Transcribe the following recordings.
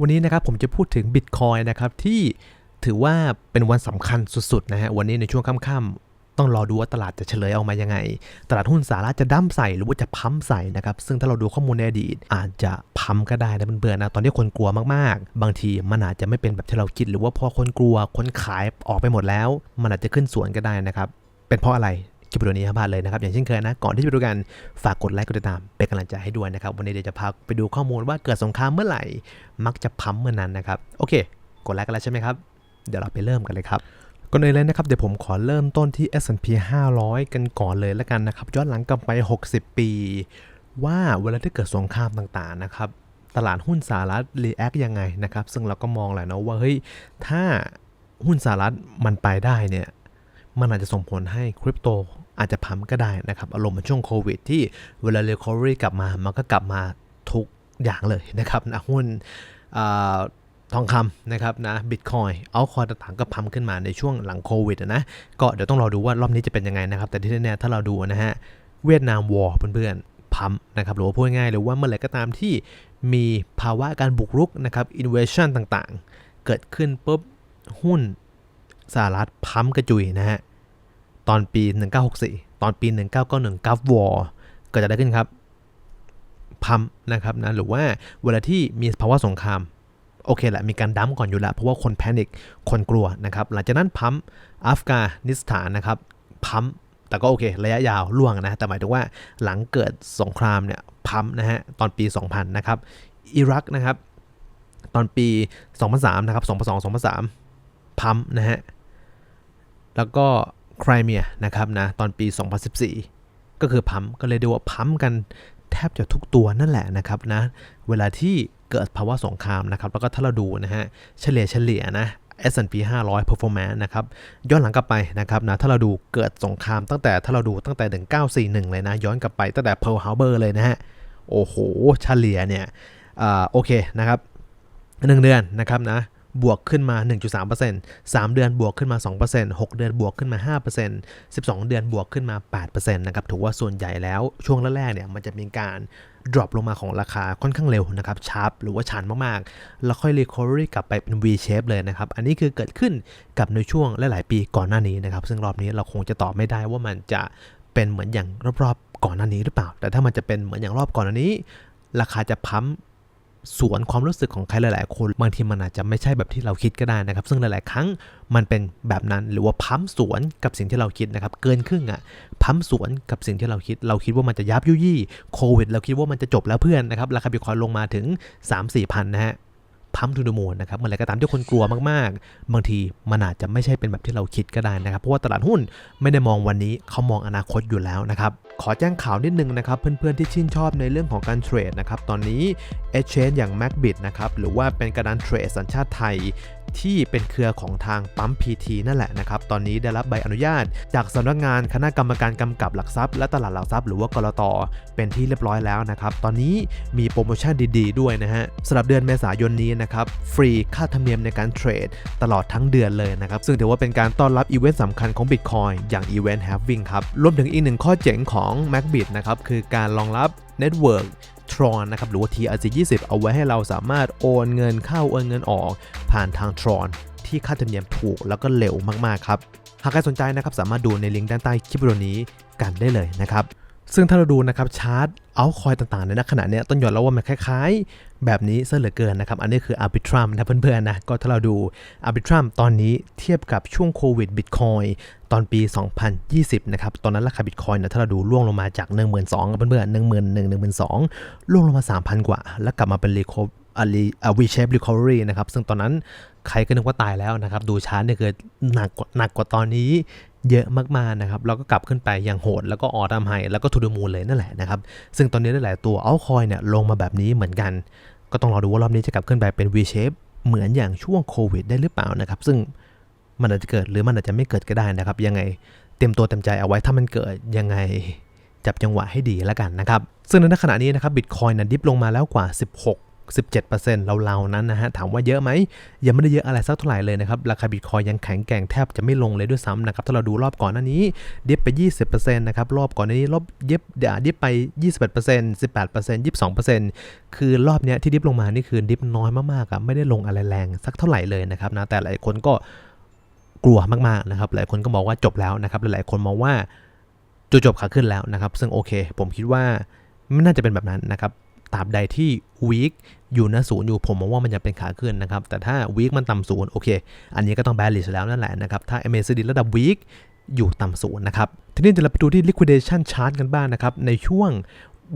วันนี้นะครับผมจะพูดถึง Bitcoin นะครับที่ถือว่าเป็นวันสำคัญสุดๆนะฮะวันนี้ในช่วงค่ำๆต้องรอดูว่าตลาดจะเฉลยออกมายังไง ตลาดหุ้นสหรัฐจะดั้มใส่หรือว่าจะพัมใส่นะครับ ซึ่งถ้าเราดูข้อมูลในอดีต อาจจะพัมก็ได้นะเพื่อนๆนะ ตอนนี้คนกลัวมากๆ บางทีมันอาจจะไม่เป็นแบบที่เราคิด หรือว่าพอคนกลัวคนขายออกไปหมดแล้ว มันอาจจะขึ้นสวนก็ได้นะครับเป็นเพราะอะไร คลิปวิดีโอนี้ห้ามพลาดเลยนะครับ อย่างเช่นเคยนะ ก่อนที่จะไปดูกัน ฝากกดไลค์กดติดตาม เป็นกำลังใจให้ด้วยนะครับ วันนี้เดี๋ยวจะพาไปดูข้อมูลว่าเกิดสงครามเมื่อไหร่ มักจะพัมเมื่อนั้นนะครับ โอเค กดไลค์กันแล้วใช่ไหมครับ เดี๋ยวเราไปเริ่มกันเลยครับก่อนอื่นเลยนะครับ เดี๋ยวผมขอเริ่มต้นที่ S&P 500 กันก่อนเลยแล้วกันนะครับ ย้อนหลังกลับไป 60 ปี ว่าเวลาที่เกิดสงครามต่างๆนะครับตลาดหุ้นสหรัฐรีแอคยังไงนะครับ ซึ่งเราก็มองแหละนะว่าเฮ้ยถ้าหุ้นสหรัฐมันไปได้เนี่ย มันอาจจะส่งผลให้คริปโตอาจจะพัมก็ได้นะครับอารมณ์เหมือนช่วงโควิดที่เวลาเร c o v e r y กลับมา มันก็กลับมาทุกอย่างเลยนะครับนะหุ้นทองคำนะครับนะบิตคอยเอาคอยต่างๆก็พัมขึ้นมาในช่วงหลังโควิดนะก็เดี๋ยวต้องรอดูว่ารอบนี้จะเป็นยังไงนะครับ แต่ที่แน่ๆถ้าเราดูนะฮะเวียดนามวอร์เพื่อนๆพัมนะครับหรือว่าพูดง่ายๆหรือว่าเมื่อไหร่ก็ตามที่มีภาวะการบุกรุกนะครับอินเวชั่นต่างๆ เกิดขึ้นปุ๊บหุ้นสหรัฐพัมกระจุยนะฮะ ตอนปี 1964 ตอนปี 1991กัฟวอร์เกิดอะไรขึ้นครับ พัมนะครับนะหรือว่าเวลาที่มีภาวะสงครามโอเคแหละมีการดั้มก่อนอยู่แล้ว เพราะว่าคนแพนิคคนกลัวนะครับ หลังจากนั้นพัมอัฟกานิสถานนะครับพัมแต่ก็โอเค ระยะยาวล่วงนะ แต่หมายถึงว่าหลังเกิดสงครามเนี่ยพัมนะฮะ ตอนปี 2000 นะครับ อิรักนะครับ ตอนปี 2003 นะครับ 2002 2003 พัมนะฮะ แล้วก็ ไครเมียนะครับนะตอนปี 2014 ก็คือพัมก็เลยเดูว่าพัมกันแทบจะทุกตัวนั่นแหละนะครับนะเวลาที่เกิดภาวะสงครามนะครับแล้วก็ถ้าเราดูนะฮะเฉลี่ยเฉลี่ยนะ S&P 500 performance นะครับย้อนหลังกลับไปนะครับนะถ้าเราดูเกิดสงครามตั้งแต่ถ้าเราดูตั้งแต่ 1941 เลยนะ ย้อนกลับไปตั้งแต่ Pearl Harbor เลยนะฮะโอ้โหเฉลี่ยเนี่ยอ่าโอเคนะครับหนึ่งเดือนนะครับนะ บวกขึ้นมา 1.3% 3 เดือนบวกขึ้นมา 2% 6 เดือนบวกขึ้นมา 5% 12 เดือนบวกขึ้นมา 8%นะครับ ถือว่าส่วนใหญ่แล้วช่วงแรกๆเนี่ยมันจะมีการ drop ลงมาของราคาค่อนข้างเร็วนะครับชาร์ปหรือว่าชันมากๆ แล้วค่อย recovery กลับไปเป็น V shape เลยนะครับ อันนี้คือเกิดขึ้นกับในช่วงหลายๆปีก่อนหน้านี้นะครับ ซึ่งรอบนี้เราคงจะตอบไม่ได้ว่ามันจะเป็นเหมือนอย่างรอบๆก่อนหน้านี้หรือเปล่า แต่ถ้ามันจะเป็นเหมือนอย่างรอบก่อนหน้านี้ ราคาจะพัม สวนความรู้สึกของใครหลาย ๆ คนบางทีมันอาจจะไม่ใช่แบบที่เราคิดก็ได้นะครับ ซึ่งหลาย ๆ ครั้งมันเป็นแบบนั้นหรือว่าพัมสวนกับสิ่งที่เราคิดนะครับ เกินครึ่งอะ่ะพัมสวนกับสิ่งที่เราคิด เราคิดว่ามันจะยับยุยี่โควิด เราคิดว่ามันจะจบแล้วเพื่อนนะครับราคาบิตคอยลงมาถึง 3-4พันนะฮะ พัมทูดมูนนะครับเมื่อไรก็ตามที่คนกลัวมากๆ บางทีมันอาจจะไม่ใช่เป็นแบบที่เราคิดก็ได้นะครับ เพราะว่าตลาดหุ้นไม่ได้มองวันนี้เขามองอนาคตอยู่แล้วนะครับ ขอแจ้งข่าวนิดนึงนะครับ เพื่อนๆที่ชื่นชอบในเรื่องของการเทรดนะครับ ตอนนี้ Exchange อย่าง MacBit นะครับหรือว่าเป็นกระดานเทรดสัญชาติไทยที่เป็นเครือของทางปั๊ม PT นั่นแหละนะครับ ตอนนี้ได้รับใบอนุญาต จากสำนักงานคณะกรรมการกำกับหลักทรัพย์และตลาดหลักทรัพย์หรือว่ากรตเป็นที่เรียบร้อยแล้วนะครับ ตอนนี้มีโปรโมชั่นดี ๆ ด้วยนะฮะสำหรับเดือนเมษายนนี้นะครับฟรีค่าธรรมเนียมในการเทรด ตลอดทั้งเดือนเลยนะครับ ซึ่งถือว่าเป็นการต้อนรับอีเวนต์สำคัญของ Bitcoin อย่างอีเวนต์ Halving ครับ รวมถึงอีกหนึ่งข้อเจ๋งของ MacBit นะครับคือการรองรับ Network Tron นะครับหรือว่า TRC20 เอาไว้ให้เราสามารถโอนเงินเข้าโอนเงินออกผ่านทาง Tron ที่ค่าธรรมเนียมถูกแล้วก็เร็วมากๆครับ หากใครสนใจนะครับสามารถดูในลิงก์ด้านใต้คลิปวิดีโอนี้กันได้เลยนะครับ ซึ่งถ้าเราดูนะครับชาร์ตเอาคอยต่างๆในขณะนี้ต้องยอมรับว่ามันคล้ายๆ แบบนี้ซะเหลือเกินนะครับ อันนี้คือ Arbitrum นะเพื่อนๆนะ ก็ถ้าเราดู Arbitrum ตอนนี้เทียบกับช่วงโควิด Bitcoin ตอนปี 2020 นะครับ ตอนนั้นราคา Bitcoin นะถ้าเราดูล่วงลงมาจาก 12,000เพื่อนๆ11,000 12,000ล่วงลงมา 3,000 กว่า แล้วกลับมาเป็นรีโคอรีอาวีเชฟรีคอเวอรี่นะครับ ซึ่งตอนนั้นใครก็นึกว่าตายแล้วนะครับ ดูชาร์ตเนี่ยคือหนักหนักกว่าตอนนี้ เยอะมากๆนะครับแล้วก็กลับขึ้นไปอย่างโหด แล้วก็ออทำไฮแล้วก็ทูดมูลเลยนั่นแหละนะครับ ซึ่งตอนนี้หลายตัวเอาคอยเนี่ยลงมาแบบนี้เหมือนกัน ก็ต้องรอดูว่ารอบนี้จะกลับขึ้นไปเป็น V shape เหมือนอย่างช่วงโควิดได้หรือเปล่านะครับ ซึ่งมันอาจจะเกิดหรือมันอาจจะไม่เกิดก็ได้นะครับ ยังไงเตรียมตัวเต็มใจเอาไว้ถ้ามันเกิดยังไงจับจังหวะให้ดีแล้วกันนะครับ ซึ่งในขณะนี้นะครับบิตคอยน์นะดิฟลงมาแล้วกว่า 16 17%เราๆนั้นนะฮะถามว่าเยอะไหมยังไม่ได้เยอะอะไรสักเท่าไหร่เลยนะครับราคาบิตคอยยังแข็งแกร่งแทบจะไม่ลงเลยด้วยซ้ำนะครับถ้าเราดูรอบก่อนหน้านี้ดิฟไป 20%นะครับรอบก่อนหน้านี้ลบเย็บเดี๋ยวดิฟไป 21% 18% 22%คือรอบเนี้ยที่ดิฟลงมานี่คือดิฟน้อยมากๆอะไม่ได้ลงอะไรแรงสักเท่าไหร่เลยนะครับนะแต่หลายคนก็กลัวมากๆนะครับหลายคนก็มองว่าจบแล้วนะครับหลายๆคนมองว่าจุดจบขาขึ้นแล้วนะครับ ซึ่งโอเค ผมคิดว่าไม่น่าจะเป็นแบบนั้นนะครับ ตราบใดที่วีคอยู่หน้าศูนย์อยู่ผมมองว่ามันจะเป็นขาขึ้นนะครับ แต่ถ้าวีคมันต่ำศูนย์โอเค อันนี้ก็ต้อง bearish แล้วนั่นแหละนะครับ ถ้า MACD ระดับวีคอยู่ต่ำศูนย์นะครับ ทีนี้เดี๋ยวเราไปดูที่ liquidation chart กันบ้างนะครับ ในช่วง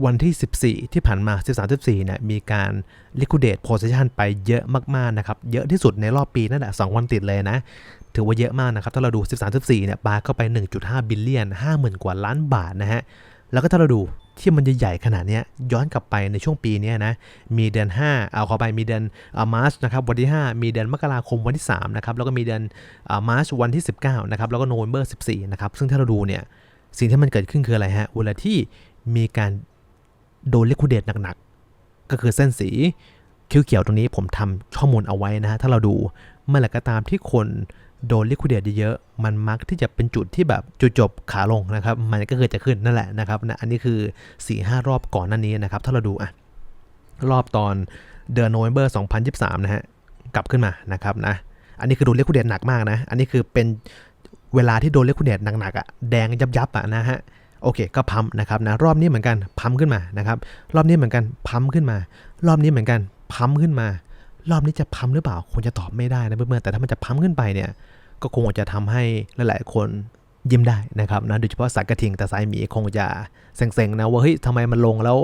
วันที่ 14 ที่ผ่านมา 13-14เนี่ยมีการ liquidate position ไปเยอะมาก ๆ นะครับ เยอะที่สุดในรอบปีนั่นแหละ 2 วันติดเลยนะ ถือว่าเยอะมากนะครับ ถ้าเราดู 13-14เนี่ยปาเข้าไป 1.5 บิลเลียน 50,000 กว่าล้านบาทนะฮะ แล้วก็ถ้าเราดู ที่มันใหญ่ๆขนาดนี้ย้อนกลับไปในช่วงปีนี้นะมีเดือน 5 เอาเข้าไปมีเดือนมาร์ชนะครับวันที่ 5 มีเดือนมกราคมวันที่3นะครับแล้วก็มีเดือนมาร์ชวันที่ 19นะครับแล้วก็โนเวมเบอร์14นะครับซึ่งถ้าเราดูเนี่ยสิ่งที่มันเกิดขึ้นคืออะไรฮะเวลาที่มีการโดนเลควิดเดตหนักๆ ก็คือเส้นสีเขียวตรงนี้ผมทำข้อมูลเอาไว้นะฮะถ้าเราดูเมื่อไหร่ก็ตามที่คน โดนลิควิดเดตเยอะๆมันมักที่จะเป็นจุดที่แบบจุดจบขาลงนะครับ มันก็คือจะขึ้นนั่นแหละนะครับนะอันนี้คือ 4-5 รอบก่อนหน้านี้นะครับ ถ้าเราดูอะรอบตอนเดือนโนเวมเบอร์ 2023 นะฮะกลับขึ้นมานะครับนะอันนี้คือโดนเลควิดเดตหนักมากนะ อันนี้คือเป็นเวลาที่โดนเลควิดเดตหนักๆอะแดงยับๆอะนะฮะโอเคก็พัมนะครับนะรอบนี้เหมือนกันพัมขึ้นมานะครับรอบนี้เหมือนกันพัมขึ้นมา รอบนี้เหมือนกันพัมขึ้นมา รอบนี้จะพัมหรือเปล่าคงจะตอบไม่ได้นะเพื่อนๆแต่ถ้ามันจะพัมขึ้นไปเนี่ย ก็คงจะทำให้หลายๆ คนยิ้มได้นะครับนะโดยเฉพาะสายกระทิงแต่สายหมีคงจะเซ็งๆนะว่าเฮ้ยทำไมมันลงแล้ว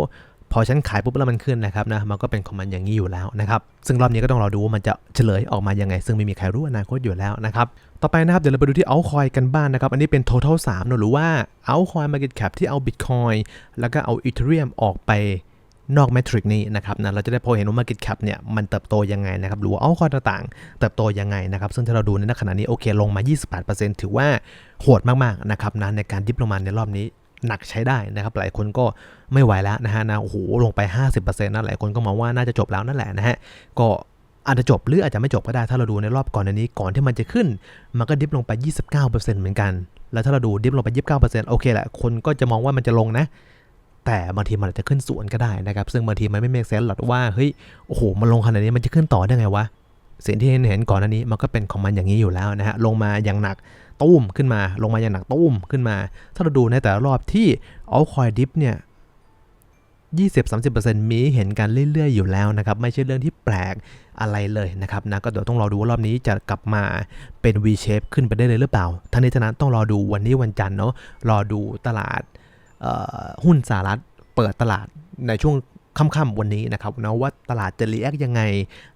พอฉันขายปุ๊บแล้วมันขึ้นนะครับนะมันก็เป็นของมันอย่างนี้อยู่แล้วนะครับซึ่งรอบนี้ก็ต้องรอดูว่ามันจะเฉลยออกมายังไง ซึ่งไม่มีใครรู้อนาคตอยู่แล้วนะครับต่อไปนะครับเดี๋ยวเราไปดูที่เอาคอยกันบ้างนนะครับ อันนี้เป็น total 3เนะหรือว่าเอาคอย market cap ที่เอา bitcoin แล้วก็เอา ethereum ออกไป นอกแมทริกนี้นะครับนะเราจะได้พอเห็นว่า market cap เนี่ยมันเติบโตยังไงนะครับหรือว่าเอาคอยต่างๆ เติบโตยังไงนะครับซึ่งถ้าเราดูในขณะนี้โอเคลงมา 28%ถือว่าโหดมากๆนะครับนะในการดิบลงมาในรอบนี้หนักใช้ได้นะครับ หลายคนก็ไม่ไหวแล้วนะฮะนะโอ้โหลงไป 50%นะหลายคนก็มองว่าน่าจะจบแล้วนั่นแหละนะฮะก็อาจจะจบหรืออาจจะไม่จบก็ได้ถ้าเราดูในรอบก่อนอันนี้ก่อนที่มันจะขึ้น มันก็ดิบลงไป 29%เหมือนกัน แล้วถ้าเราดูดิบลงไป 29%โอเคแหละคนก็จะมองว่ามันจะลงนะ แต่บางทีมันอาจจะขึ้นสวนก็ได้นะครับ ซึ่งบางทีมันไม่เมกเซนหรอกว่าเฮ้ยโอ้โหมันลงขนาดนี้มันจะขึ้นต่อได้ไงวะสิ่งที่เห็นเห็นก่อนอันนี้มันก็เป็นของมันอย่างนี้อยู่แล้วนะฮะลงมาอย่างหนักตุ้มขึ้นมา ลงมาอย่างหนักตุ้มขึ้นมา ถ้าเราดูในแต่ละรอบที่เอาคอยดิฟเนี่ย20-30%มีเห็นกันเรื่อย ๆ อยู่แล้วนะครับ ไม่ใช่เรื่องที่แปลกอะไรเลยนะครับนะก็เดี๋ยวต้องรอดูว่ารอบนี้จะกลับมาเป็น V shape ขึ้นไปได้เลยหรือเปล่าทั้งนี้ทั้งนั้นต้องรอดูวันนี้วันจันทร์เนาะรอดูตลาด หุ้นสหรัฐเปิดตลาดในช่วงค่ำๆวันนี้นะครับนะว่าตลาดจะรีแอคยังไง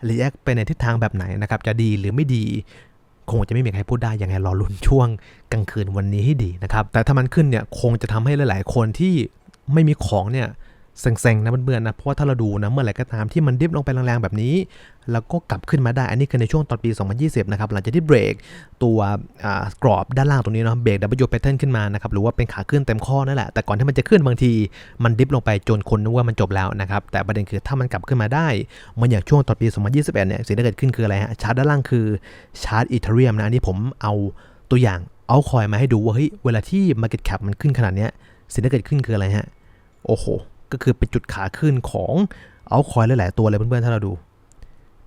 รีแอคไปในทิศทางแบบไหนนะครับ จะดีหรือไม่ดีคงจะไม่มีใครพูดได้ยังไงรอลุ้นช่วงกลางคืนวันนี้ให้ดีนะครับ แต่ถ้ามันขึ้นเนี่ยคงจะทำให้หลาย ๆ คนที่ไม่มีของเนี่ย เซ็งๆนะเพื่อนๆนะเพราะว่าถ้าเราดูนะเมื่อไหร่ก็ตามที่มันดิฟลงไปแรงๆแบบนี้ แล้วก็กลับขึ้นมาได้ อันนี้คือในช่วงตอนปี 2020 นะครับหลังจากที่เบรกตัวกรอบด้านล่างตรงนี้เนาะเบรก W pattern ขึ้นมานะครับหรือว่าเป็นขาขึ้นเต็มข้อนั่นแหละ แต่ก่อนที่มันจะขึ้นบางทีมันดิฟลงไปจนคนนึกว่ามันจบแล้วนะครับแต่ประเด็นคือถ้ามันกลับขึ้นมาได้มือนอย่างช่วงตอนปี 2021 เนี่ยสิ่งที่เกิดขึ้นคืออะไรฮะชาร์ตด้านล่างคือชาร์ตอีเทเรียมนะอันนี้ผมเอาตัวอย่างเอาคอยมาให้ดูว่าเฮ้ยเวลาที่ market cap มันขึ้นขนาดเนี้ยสิ่งที่เกิดขึ้นคืออะไรฮะโอ้โห ก็คือเป็นจุดขาขึ้นของเอาคอยหลายๆตัวเลยเพื่อนๆถ้าเราดู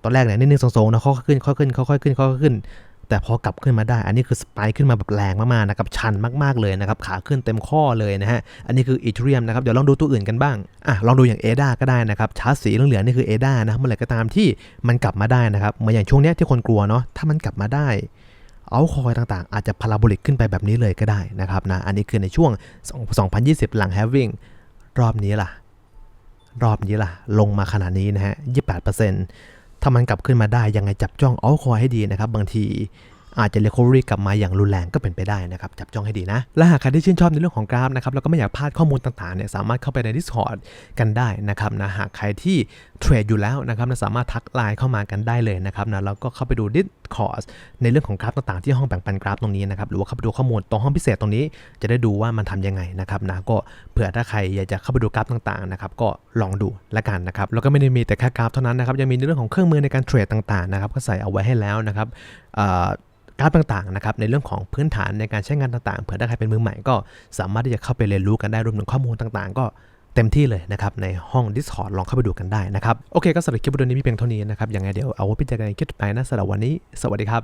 ตอนแรกเนี่ยนิดนึงทรงๆนะค่อยขึ้นค่อยขึ้นค่อยขึ้นค่อยขึ้น แต่พอกลับขึ้นมาได้ อันนี้คือสไปค์ขึ้นมาแบบแรงมากๆนะครับชันมากๆเลยนะครับขาขึ้นเต็มข้อเลยนะฮะอันนี้คืออีทเรียมนะครับเดี๋ยวลองดูตัวอื่นกันบ้างอะลองดูอย่างเอดาก็ได้นะครับชาร์ตสีเหลืองๆนี่คือเอดานะเมื่อไหร่ก็ตามที่มันกลับมาได้นะครับเหมือนอย่างช่วงเนี้ยที่คนกลัวเนาะถ้ามันกลับมาได้เอาคอยต่างๆ อาจจะพาราโบลิกขึ้นไปแบบนี้เลยก็ได้นะครับนะ อันนี้คือในช่วง 2020 หลัง having รอบนี้ล่ะ รอบนี้ล่ะ ลงมาขนาดนี้นะฮะ 28%ถ้ามันกลับขึ้นมาได้ยังไงจับจ้องเอาคอยให้ดีนะครับ บางที อาจจะเรคอรี่กลับมาอย่างรุนแรงก็เป็นไปได้นะครับ จับจ้องให้ดีนะ และหากใครที่ชื่นชอบในเรื่องของกราฟนะครับแล้วก็ไม่อยากพลาดข้อมูลต่างๆเนี่ยสามารถเข้าไปใน Discord กันได้นะครับนะหากใครที่เทรดอยู่แล้วนะครับนะสามารถทักไลน์เข้ามากันได้เลยนะครับนะแล้วก็เข้าไปดูดิคอร์สในเรื่องของกราฟต่างๆที่ห้องแบ่งปันกราฟตรงนี้นะครับหรือว่าเข้าไปดูข้อมูลตรงห้องพิเศษตรงนี้ จะได้ดูว่ามันทำยังไงนะครับนะก็เผื่อถ้าใครอยากจะเข้าไปดูกราฟต่างๆนะครับก็ลองดูละกันนะครับแล้วก็ไม่ได้มีแต่แค่กราฟเท่านั้นนะครับยังมีในเรื่องของเครื่องมือในการเทรดต่างๆนะครับก็ใส่เอาไว้ให้แล้วนะครับ กราฟต่างๆนะครับในเรื่องของพื้นฐานในการใช้งานต่างๆ เผื่อถ้าใครเป็นมือใหม่ก็สามารถที่จะเข้าไปเรียนรู้กันได้รวมถึงข้อมูลต่างๆ ก็เต็มที่เลยนะครับในห้อง Discord ลองเข้าไปดูกันได้นะครับ โอเคก็สำหรับคลิปวิดีโอนี้มีเพียงเท่านี้นะครับยังไงเดี๋ยวเอาไว้พิจารณาคลิปไปนะสำหรับวันนี้ สวัสดีครับ